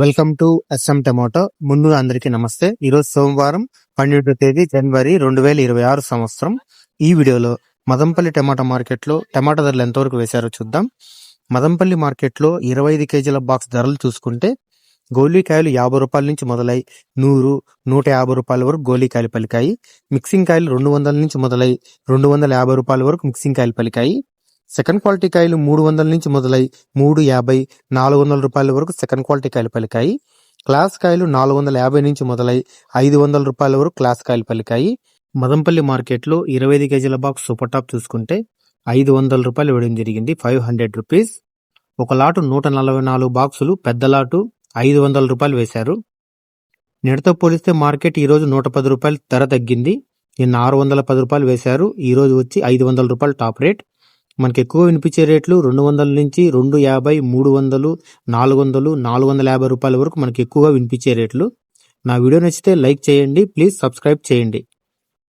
Welcome to S M tomato. ముందుగా అందరికీ నమస్తే. ఈరోజు సోమవారం పన్నెండో తేదీ జనవరి రెండు వేల ఇరవై ఆరు సంవత్సరం. ఈ వీడియోలో మదంపల్లి టమాటా మార్కెట్లో టమాటా ధరలు ఎంతవరకు వేశారో చూద్దాం. మదంపల్లి మార్కెట్లో ఇరవై ఐదు కేజీల బాక్స్ ధరలు చూసుకుంటే గోలీకాయలు యాభై రూపాయల నుంచి మొదలై నూరు నూట యాభై రూపాయల వరకు గోలీకాయలు పలికాయి. మిక్సింగ్ కాయలు రెండు వందల నుంచి మొదలై రెండు వందల యాభై రూపాయల వరకు మిక్సింగ్ కాయలు పలికాయి. సెకండ్ క్వాలిటీ కాయలు మూడు వందల నుంచి మొదలై మూడు యాభై నాలుగు వందల రూపాయల వరకు సెకండ్ క్వాలిటీ కాయలు పలికాయి. క్లాస్ కాయలు నాలుగు వందల యాభై నుంచి మొదలై ఐదు వందల రూపాయల వరకు క్లాస్ కాయలు పలికాయి. మదంపల్లి మార్కెట్లో ఇరవై ఐదు కేజీల బాక్స్ సూపర్ టాప్ చూసుకుంటే ఐదు వందల రూపాయలు ఇవ్వడం జరిగింది. Five hundred rupees. ఒక లాటు నూట నలభై నాలుగు బాక్సులు పెద్ద లాటు ఐదు వందల రూపాయలు వేశారు. నిడతో పోలిస్తే మార్కెట్ ఈ రోజు నూట పది రూపాయలు ధర తగ్గింది. నిన్న ఆరు వందల పది రూపాయలు వేశారు. ఈరోజు వచ్చి ఐదు వందల రూపాయలు టాప్ రేట్. మనకి ఎక్కువ వినిపించే రేట్లు రెండు వందల నుంచి రెండు యాభై మూడు వందలు నాలుగు వందలు నాలుగు వందల యాభై రూపాయల వరకు మనకి ఎక్కువగా వినిపించే రేట్లు. నా వీడియో నచ్చితే లైక్ చేయండి ప్లీజ్ సబ్స్క్రైబ్ చేయండి.